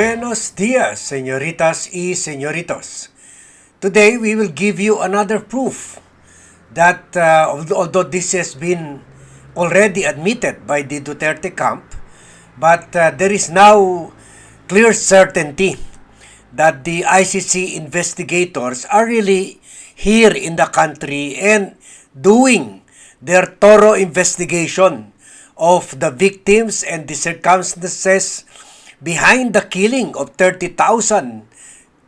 Buenos dias, señoritas y señoritos. Today we will give you another proof that uh, although this has been already admitted by the Duterte camp, but uh, there is now clear certainty that the ICC investigators are really here in the country and doing their thorough investigation of the victims and the circumstances behind the killing of 30,000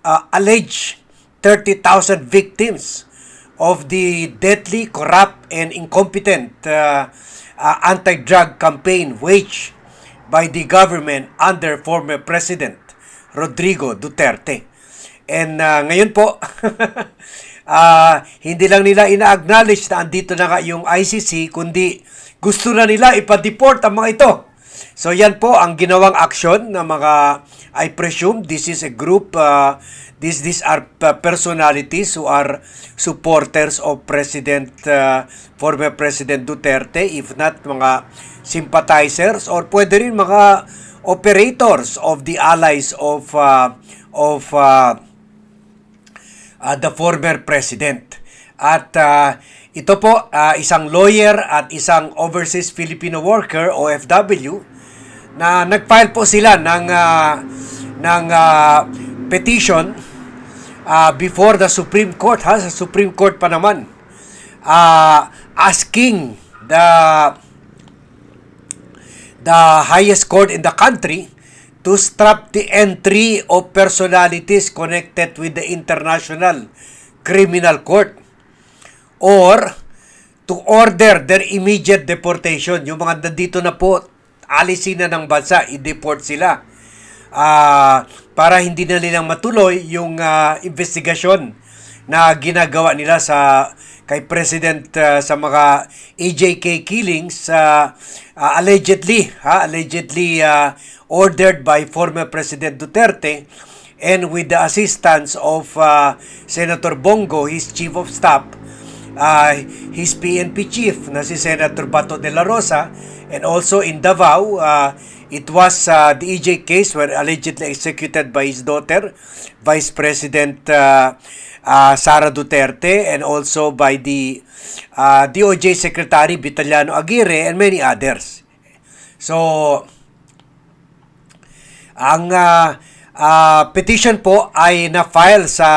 uh, alleged 30,000 victims of the deadly, corrupt, and incompetent uh, uh, anti-drug campaign waged by the government under former President Rodrigo Duterte. And uh, ngayon po, uh, hindi lang nila ina-acknowledge na andito na nga yung ICC, kundi gusto na nila ipa-deport ang mga ito. So yan po ang ginawang aksyon ng mga I presume this is a group uh, these these are personalities who are supporters of President uh, former President Duterte if not mga sympathizers or pwede rin mga operators of the allies of uh, of uh, uh, the former president. At uh, ito po, uh, isang lawyer at isang overseas Filipino worker, OFW, na nag-file po sila ng uh, ng uh, petition uh, before the Supreme Court ha sa Supreme Court pa naman uh, asking the the highest court in the country to stop the entry of personalities connected with the International Criminal Court or to order their immediate deportation. Yung mga nandito na po alisin na ng bansa, i-deport sila. Uh, para hindi na nilang matuloy yung uh, investigasyon na ginagawa nila sa kay President uh, sa mga AJK killings uh, uh, allegedly ha allegedly uh, ordered by former President Duterte and with the assistance of uh, Senator Bongo his chief of staff uh, his PNP chief na si Senator Bato de la Rosa. And also in Davao uh, it was uh, the EJ case where allegedly executed by his daughter Vice President uh, uh, Sara Duterte and also by the uh, DOJ Secretary Vitaliano Aguirre and many others. So ang uh, uh, petition po ay na-file sa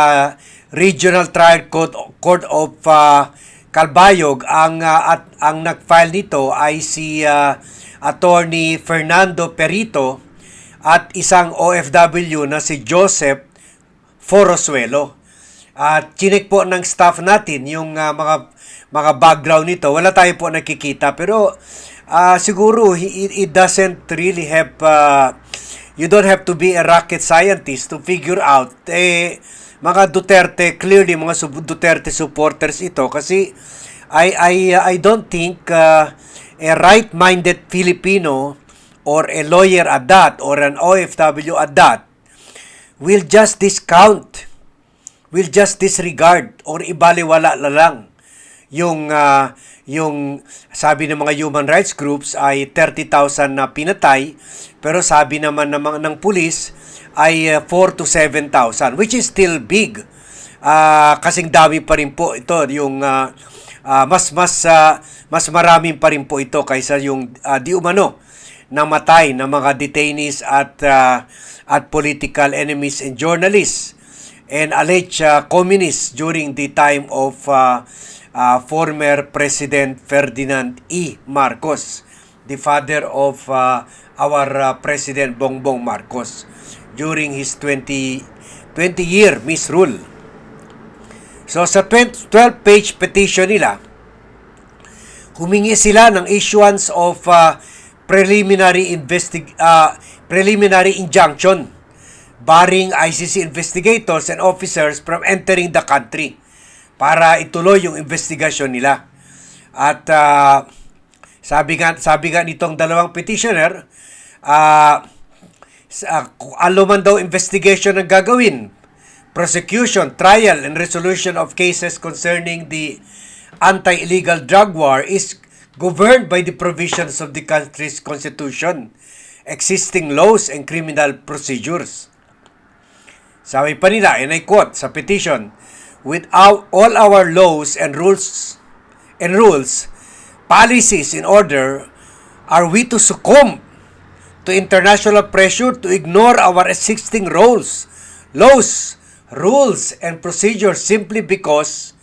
Regional Trial Court, Court of uh, Calbayog ang uh, at ang nag-file nito ay si uh, Attorney Fernando Perito at isang OFW na si Joseph Forosuelo. At chinek po ng staff natin yung uh, mga mga background nito. Wala tayo po nakikita pero uh, siguro it, it doesn't really have uh, you don't have to be a rocket scientist to figure out eh mga Duterte, clearly mga Duterte supporters ito kasi I I I don't think uh, a right-minded Filipino or a lawyer at that or an OFW at that will just discount will just disregard or ibaliwala na lang yung uh, yung sabi ng mga human rights groups ay 30,000 na pinatay. Pero sabi naman ng mga ng pulis ay uh, 4 to 7,000 which is still big. Uh, kasing dami pa rin po ito yung uh, uh, mas mas uh, mas maraming pa rin po ito kaysa yung uh, di umano namatay ng mga detainees at uh, at political enemies and journalists and alleged uh, communists during the time of uh, uh, former President Ferdinand E. Marcos, the father of uh, our uh, President Bongbong Marcos during his 20 20 year misrule. So sa 12-page petition nila, humingi sila ng issuance of uh, preliminary investig uh, preliminary injunction barring ICC investigators and officers from entering the country para ituloy yung investigasyon nila. At uh, sabi nga sabi nga nitong dalawang petitioner, uh, uh, ano man daw investigation ang gagawin, prosecution, trial, and resolution of cases concerning the anti-illegal drug war is governed by the provisions of the country's constitution existing laws and criminal procedures. Sabi pa nila, and I quote sa petition, with all our laws and rules and rules, policies in order, are we to succumb to international pressure to ignore our existing rules, laws, rules, and procedures simply because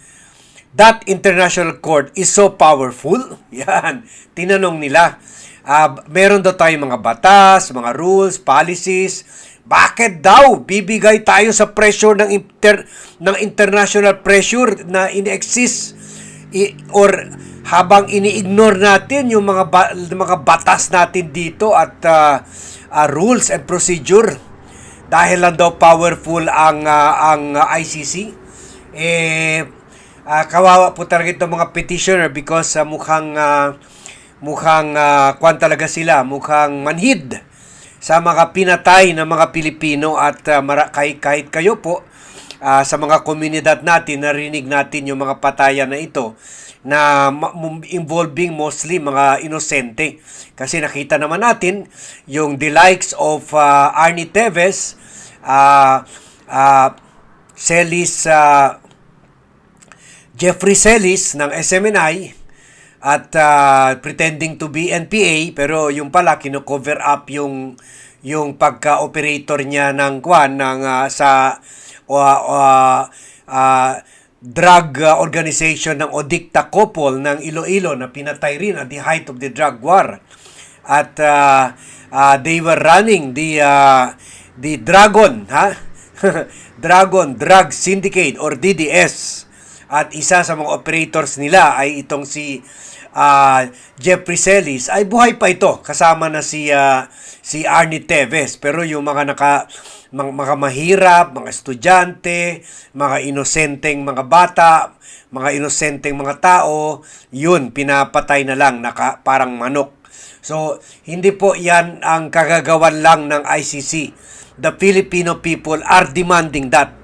that international court is so powerful? Yan, tinanong nila. Ah, meron daw tayong mga batas, mga rules, policies. Bakit daw bibigay tayo sa pressure ng inter, ng international pressure na in-exist i- or habang ini-ignore natin yung mga ba- mga batas natin dito at ah, ah, rules and procedure dahil lang daw powerful ang ah, ang ICC eh ah, kawawa po talaga itong mga petitioner because sa mukhang ah, mukhang uh, kwan talaga sila, mukhang manhid sa mga pinatay ng mga Pilipino at ah, mara- kahit, kahit kayo po ah, sa mga komunidad natin, narinig natin yung mga patayan na ito na involving mostly mga inosente. Kasi nakita naman natin yung the likes of ah, Arnie Teves, uh, uh, Celis ah, Jeffrey Celis ng SMNI at ah, pretending to be NPA pero yung pala kino-cover up yung yung pagka-operator niya ng kwan ng ah, sa uh, uh, uh, drug organization ng Odicta Couple ng Iloilo na pinatay rin at the height of the drug war. At ah, ah, they were running the ah, the Dragon, ha? Dragon Drug Syndicate or DDS. At isa sa mga operators nila ay itong si ah, Jeffrey Celis ay buhay pa ito kasama na si ah, si Arnie Teves pero yung mga naka mga, mga mahirap, mga estudyante, mga inosenteng mga bata, mga inosenteng mga tao, yun pinapatay na lang naka parang manok. So, hindi po yan ang kagagawan lang ng ICC. The Filipino people are demanding that.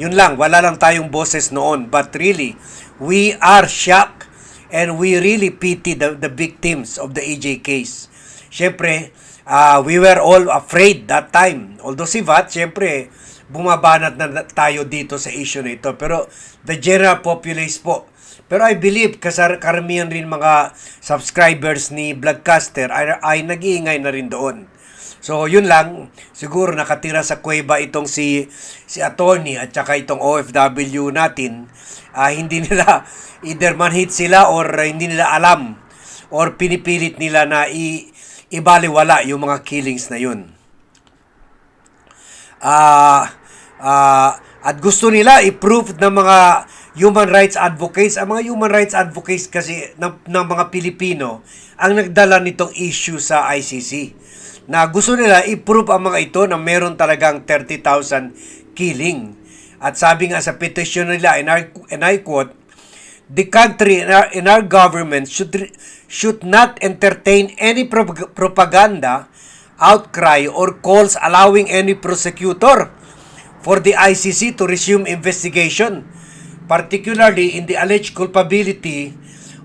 Yun lang, wala lang tayong boses noon. But really, we are shocked and we really pity the, the victims of the AJ case. Siyempre, ah, we were all afraid that time. Although si VAT, siyempre, bumabanat na tayo dito sa issue na ito. Pero the general populace po. Pero I believe, kasar karamihan rin mga subscribers ni Vlogcaster ay, ay nag-iingay na rin doon. So, yun lang. Siguro nakatira sa kuweba itong si si attorney at saka itong OFW natin. Ah, hindi nila either manhit sila or hindi nila alam or pinipilit nila na i ibaliwala yung mga killings na yun. Ah, ah, at gusto nila i-prove ng mga human rights advocates, ang mga human rights advocates kasi ng, ng mga Pilipino ang nagdala nitong issue sa ICC na gusto nila i-prove ang mga ito na meron talagang 30,000 killing. At sabi nga sa petition nila, and I, and I quote, the country and our, and our government should should not entertain any prop- propaganda, outcry, or calls allowing any prosecutor for the ICC to resume investigation, particularly in the alleged culpability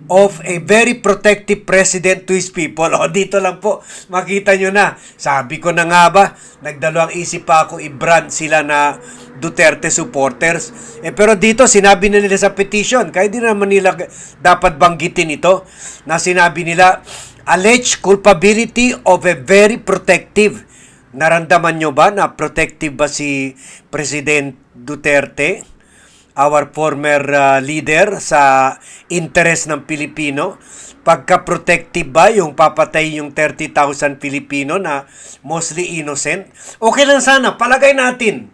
of a very protective president to his people. O, dito lang po, makita nyo na. Sabi ko na nga ba, nagdalawang isip pa ako i-brand sila na Duterte supporters. Eh, pero dito, sinabi na nila sa petition, kaya di naman nila dapat banggitin ito, na sinabi nila, alleged culpability of a very protective. Naramdaman nyo ba na protective ba si President Duterte? Our former uh, leader sa interes ng Pilipino. Pagka-protective ba yung papatay yung 30,000 Pilipino na mostly innocent? Okay lang sana, palagay natin.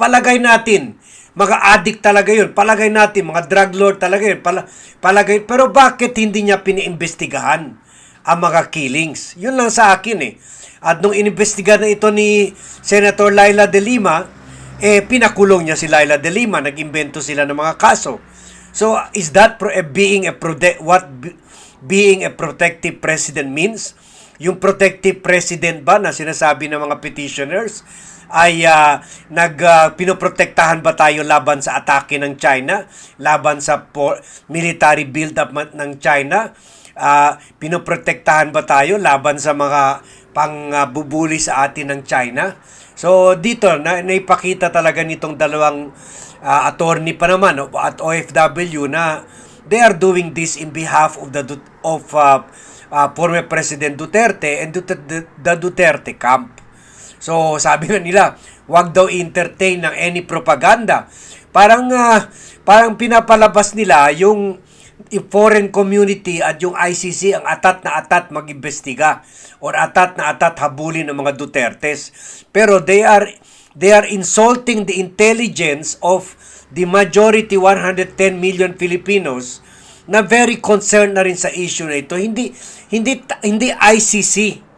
Palagay natin. Mga addict talaga yun. Palagay natin, mga drug lord talaga yun. Pala, palagay, pero bakit hindi niya piniimbestigahan ang mga killings? Yun lang sa akin eh. At nung inimbestigahan na ito ni Senator Laila de Lima, eh pinakulong niya si Laila de Lima, nag-imbento sila ng mga kaso. So is that pro- eh, being a prode- what be- being a protective president means? Yung protective president ba na sinasabi ng mga petitioners ay uh, nag uh, pinoprotektahan ba tayo laban sa atake ng China, laban sa po- military build up ng China? Uh, pinoprotektahan ba tayo laban sa mga pang ah, bubuli sa atin ng China. So dito na naipakita talaga nitong dalawang ah, attorney pa naman o- at OFW na they are doing this in behalf of the of ah, ah, former President Duterte and Dut- the Duterte camp. So, sabi nga nila, wag daw entertain ng any propaganda. Parang ah, parang pinapalabas nila yung foreign community at yung ICC ang atat na atat mag-imbestiga or atat na atat habulin ng mga Dutertes. Pero they are they are insulting the intelligence of the majority 110 million Filipinos na very concerned na rin sa issue na ito. Hindi hindi hindi ICC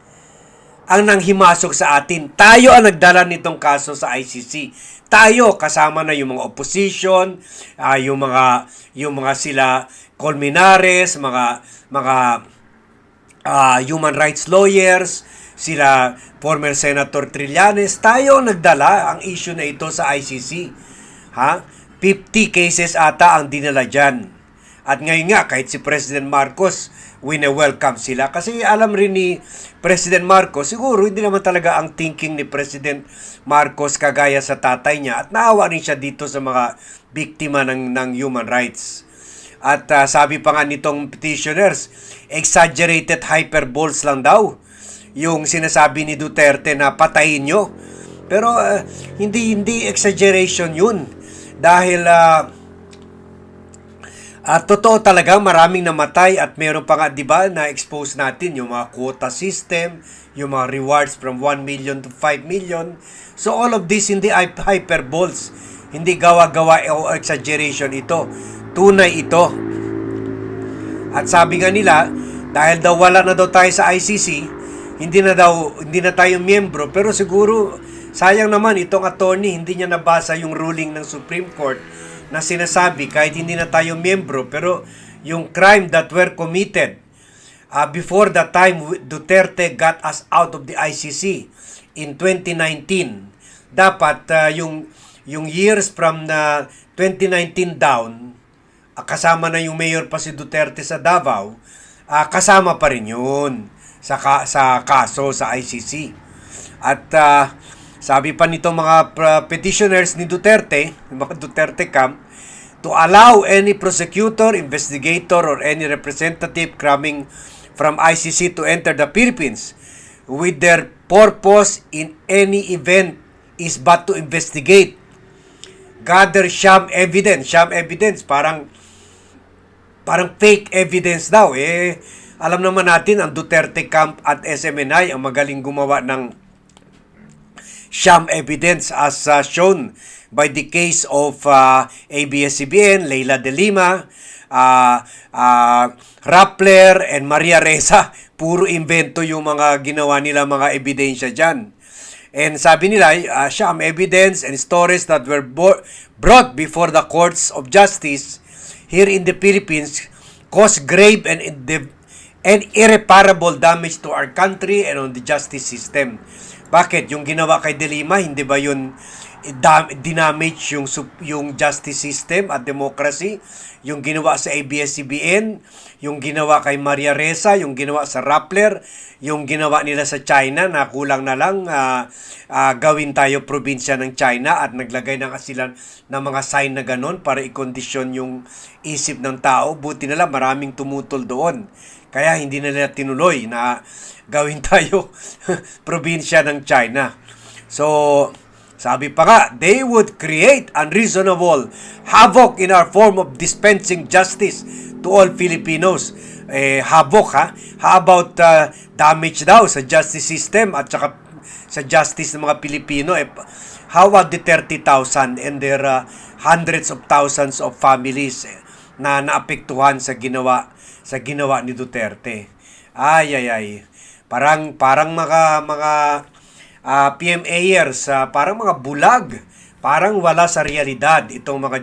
ang nanghimasok sa atin. Tayo ang nagdala nitong kaso sa ICC. Tayo kasama na yung mga opposition, ah, yung mga yung mga sila Colmenares, mga mga ah, human rights lawyers, sila former Senator Trillanes, tayo ang nagdala ang issue na ito sa ICC. Ha? 50 cases ata ang dinala dyan. At ngayon nga, kahit si President Marcos, wine-welcome sila. Kasi alam rin ni President Marcos, siguro hindi naman talaga ang thinking ni President Marcos kagaya sa tatay niya. At naawa rin siya dito sa mga biktima ng, ng human rights. At ah, sabi pa nga nitong petitioners, exaggerated hyperboles lang daw yung sinasabi ni Duterte na patayin nyo. Pero ah, hindi hindi exaggeration yun. Dahil ah, at totoo talaga, maraming namatay at meron pa nga, di ba, na-expose natin yung mga quota system, yung mga rewards from 1 million to 5 million. So all of this hindi hy- hyperboles. Hindi gawa-gawa o exaggeration ito. Tunay ito. At sabi nga nila, dahil daw wala na daw tayo sa ICC, hindi na daw hindi na tayo miyembro, pero siguro sayang naman itong attorney hindi niya nabasa yung ruling ng Supreme Court na sinasabi kahit hindi na tayo miyembro pero yung crime that were committed uh, before the time Duterte got us out of the ICC in 2019 dapat uh, yung yung years from na 2019 down ah, kasama na yung mayor pa si Duterte sa Davao ah, kasama pa rin yun sa ka- sa kaso sa ICC at ah, sabi pa nito mga petitioners ni Duterte, mga Duterte camp, to allow any prosecutor, investigator, or any representative coming from ICC to enter the Philippines with their purpose in any event is but to investigate, gather sham evidence. Sham evidence, parang parang fake evidence daw. Eh, alam naman natin ang Duterte Camp at SMNI ang magaling gumawa ng sham evidence as uh, shown by the case of uh, ABS-CBN, Leila de Lima, uh, uh, Rappler, and Maria Reza. Puro invento yung mga ginawa nila mga ebidensya dyan. And sabi nila, uh, sham evidence and stories that were brought before the courts of justice here in the Philippines cause grave and, and irreparable damage to our country and on the justice system. Bakit? Yung ginawa kay De Lima, hindi ba yun dinamage yung, yung justice system at democracy? Yung ginawa sa ABS-CBN, yung ginawa kay Maria Reza, yung ginawa sa Rappler, yung ginawa nila sa China na kulang na lang ah, ah, gawin tayo probinsya ng China at naglagay na sila ng mga sign na ganun para ikondisyon yung isip ng tao. Buti na lang maraming tumutol doon. Kaya hindi nila tinuloy na gawin tayo probinsya ng China. So, sabi pa nga, they would create unreasonable havoc in our form of dispensing justice to all Filipinos. Eh, havoc ha? How about uh, damage daw sa justice system at saka sa justice ng mga Pilipino? Eh, how about the 30,000 and their uh, hundreds of thousands of families eh, na naapektuhan sa ginawa sa ginawa ni Duterte? Ay ay ay. Parang parang mga mga uh, PMAers, ah, parang mga bulag, parang wala sa realidad itong mga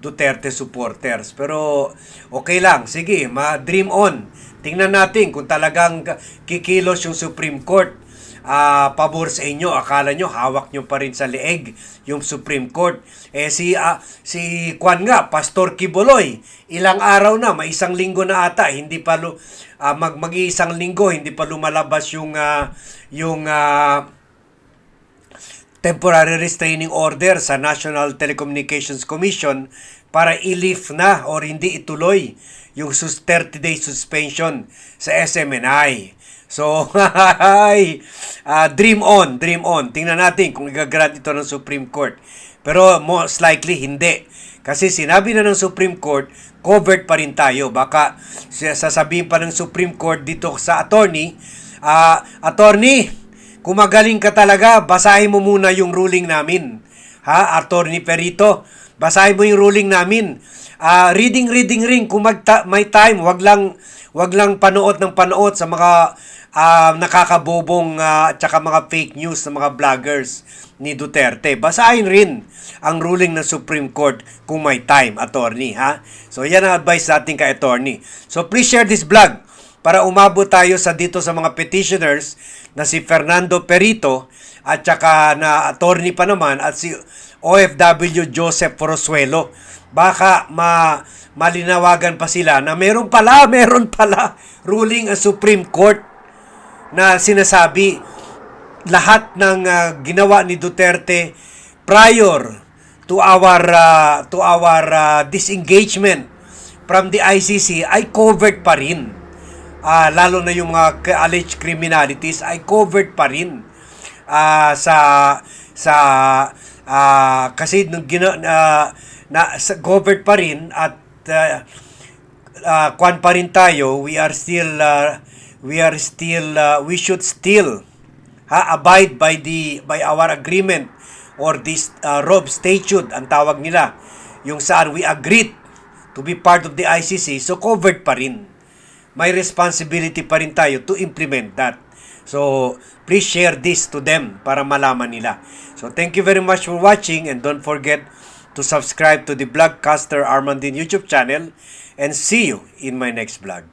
Duterte supporters. Pero okay lang, sige, ma-dream on. Tingnan natin kung talagang kikilos yung Supreme Court ah, pabor sa inyo. Akala nyo hawak nyo pa rin sa leeg yung Supreme Court. Eh si ah, si Kwan nga, Pastor Kiboloy, ilang araw na, may isang linggo na ata, hindi pa lu, ah, mag mag-iisang linggo hindi pa lumalabas yung ah, yung ah, temporary restraining order sa National Telecommunications Commission para i-lift na or hindi ituloy yung sus 30-day suspension sa SMNI. So, ay, ah, dream on, dream on. Tingnan natin kung igagrant ito ng Supreme Court. Pero most likely hindi. Kasi sinabi na ng Supreme Court, covered pa rin tayo. Baka sasabihin pa ng Supreme Court dito sa attorney, ah, attorney, kung magaling ka talaga, basahin mo muna yung ruling namin. Ha, Attorney Perito, basahin mo yung ruling namin. Ah, reading, reading ring, kung magta- may time, wag lang, wag lang panood ng panood sa mga ah, nakakabobong ah, at saka mga fake news ng mga vloggers ni Duterte. Basahin rin ang ruling ng Supreme Court kung may time, attorney, ha? So, yan ang advice natin kay attorney. So, please share this vlog para umabot tayo sa dito sa mga petitioners na si Fernando Perito at saka na attorney pa naman at si OFW Joseph Rosuelo. Baka ma malinawagan pa sila na meron pala, meron pala ruling ang Supreme Court na sinasabi lahat ng ah, ginawa ni Duterte prior to our ah, to our ah, disengagement from the ICC ay covered pa rin. Ah, lalo na yung mga alleged criminalities ay covered pa rin ah, sa sa ah, kasi nung gina, ah, na sa covered pa rin at ah, uh, kwan pa rin tayo, we are still uh, we are still uh, we should still ha, abide by the by our agreement or this uh, Rob statute ang tawag nila yung saan we agreed to be part of the ICC so covered pa rin may responsibility pa rin tayo to implement that so please share this to them para malaman nila so thank you very much for watching and don't forget to subscribe to the Vlogcaster Armandin YouTube channel and see you in my next vlog.